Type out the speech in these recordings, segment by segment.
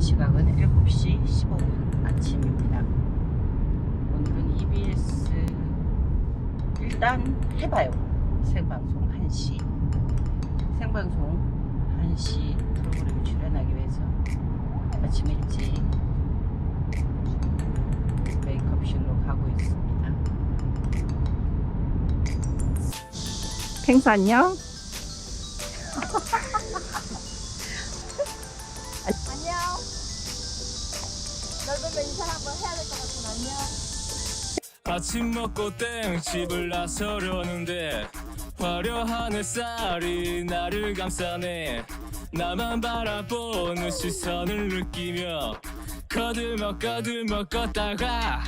시각은 7시 15분 아침입니다. 오늘은 EBS 일단 해봐요. 생방송 1시. 생방송 1시 프로그램에 출연하기 위해서 아침 일찍 메이크업실로 가고 있습니다. 안녕? 안녕. 한번 해야 될 것 같은 안녕. 아침 먹고 땡 집을 나서려는데 화려한 햇살이 나를 감싸네 나만 바라보는 시선을 느끼며 거들먹 거들먹 걷다가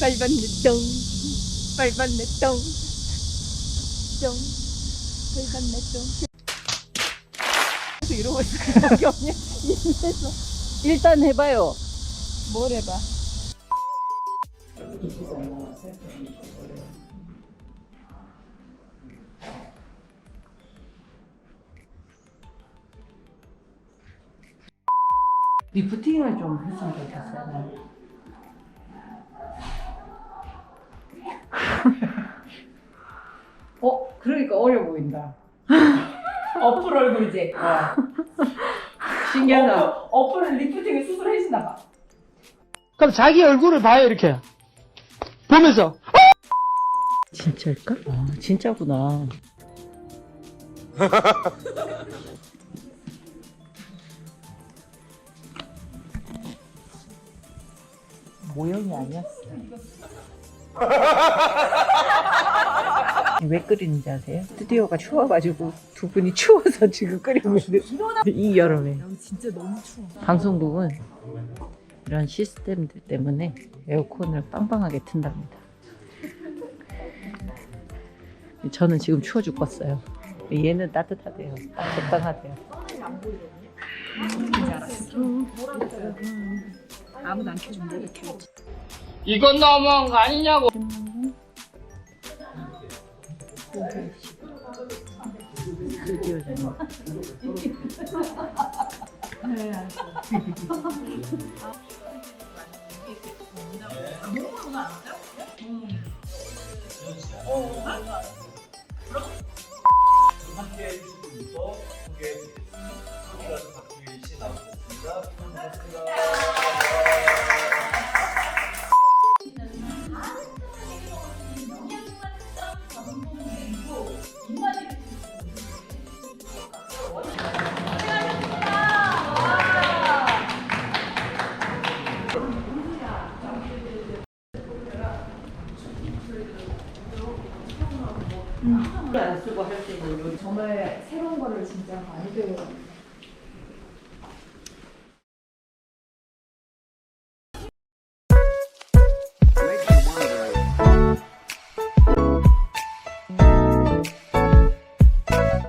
빨간 내똥. 빨간 내똥. 똥. 빨간 내똥. 계속 이러고 있어요. 입에서. 일단 해봐요. 뭘 해봐. 리프팅을 좀 했으면 좋겠어요. 어, 그러니까 어려 보인다. 어플 얼굴이지. 신기하다. 어플, 어플은 리프팅을 스스로 해주나 봐. 그럼 자기 얼굴을 봐요 이렇게 보면서 진짜일까? 아, 진짜구나. 모형이 아니었어. 왜 끓이는지 아세요? 스튜디오가 추워가지고 두 분이 추워서 지금 끓이고 있는 이 여름에. 진짜 너무 추워. 방송국은 이런 시스템들 때문에 에어컨을 빵빵하게 튼답니다. 저는 지금 추워 죽겠어요. 얘는 따뜻하대요. 딱 적당하대요. 아무도 안 이렇게. 이건 너무한 거 아니냐고 스튜디 오잖아. 함께 해주신 분부터 소개해드리겠습니다. 소개가수 박주일 씨 나오셨습니다. 반갑습니다. 정말 새로운 거를 진짜 많이 배워요.